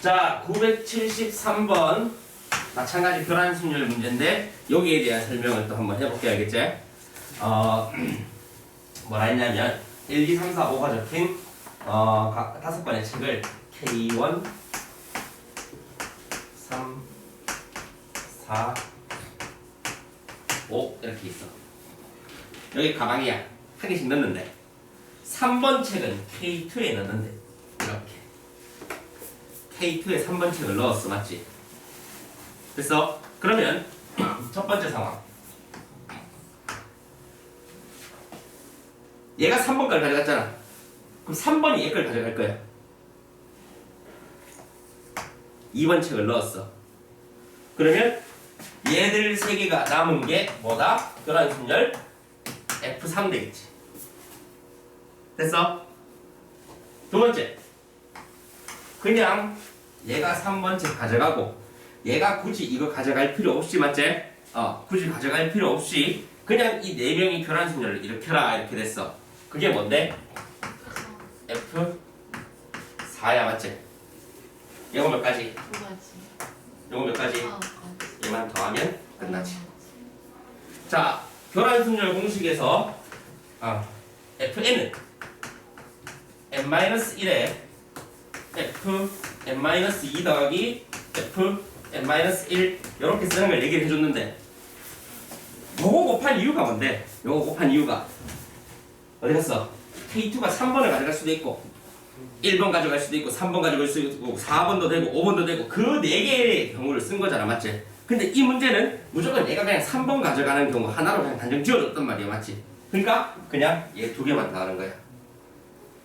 자, 973번 마찬가지 교란 순열 문제인데 여기에 대한 설명을 또 한번 해볼게요, 알겠지? 어, 뭐라 했냐면 1, 2, 3, 4, 5가 적힌 어, 각 다섯 번의 책을 K1, 3, 4, 5 이렇게 있어. 여기 가방이야. 한 개씩 넣는데 3번 책은 K2에 넣는데 이렇게 K2에 3번 책을 넣었어 맞지? 됐어? 그러면 첫 번째 상황 얘가 3번까지 가져갔잖아 그럼 3번이 얘 걸 가져갈 거야 2번 책을 넣었어 그러면 얘들 세 개가 남은 게 뭐다? 교란순열 F3 되겠지 됐어? 두 번째 그냥 얘가 3번 책 가져가고 얘가 굳이 이거 가져갈 필요 없이 맞지? 어 굳이 가져갈 필요 없이 그냥 이 네 명이 교란순열을 일으켜라 이렇게 됐어 그게 뭔데? F4야 맞지? 이거 몇 가지? 두 가지. 이거 몇 가지? 가지. 얘만 더하면 끝나지 자 교란순열 공식에서 아, fn은 n-1에 f n-2 더하기 f n-1 이렇게 쓰는 걸 얘기를 해줬는데 요거 곱한 이유가 뭔데? 요거 곱한 이유가 어디 갔어? K2가 3번을 가져갈 수도 있고 1번 가져갈 수도 있고 3번 가져갈 수도 있고 4번도 되고 5번도 되고 그 4개의 경우를 쓴 거잖아 맞지? 근데 이 문제는 무조건 얘가 그냥 3번 가져가는 경우 하나로 그냥 단정 지어줬단 말이야 맞지? 그러니까 그냥 얘 두 개만 더 하는 거야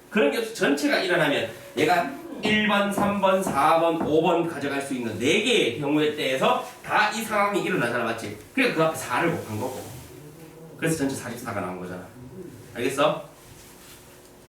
그런 게 전체가 일어나면 얘가 1번, 3번, 4번, 5번 가져갈 수 있는 4개의 경우에 대해서 다 이 상황이 일어나잖아 맞지? 그러니까 그 앞에 4를 곱한 거고 그래서 전체 44가 나온 거잖아 알겠어?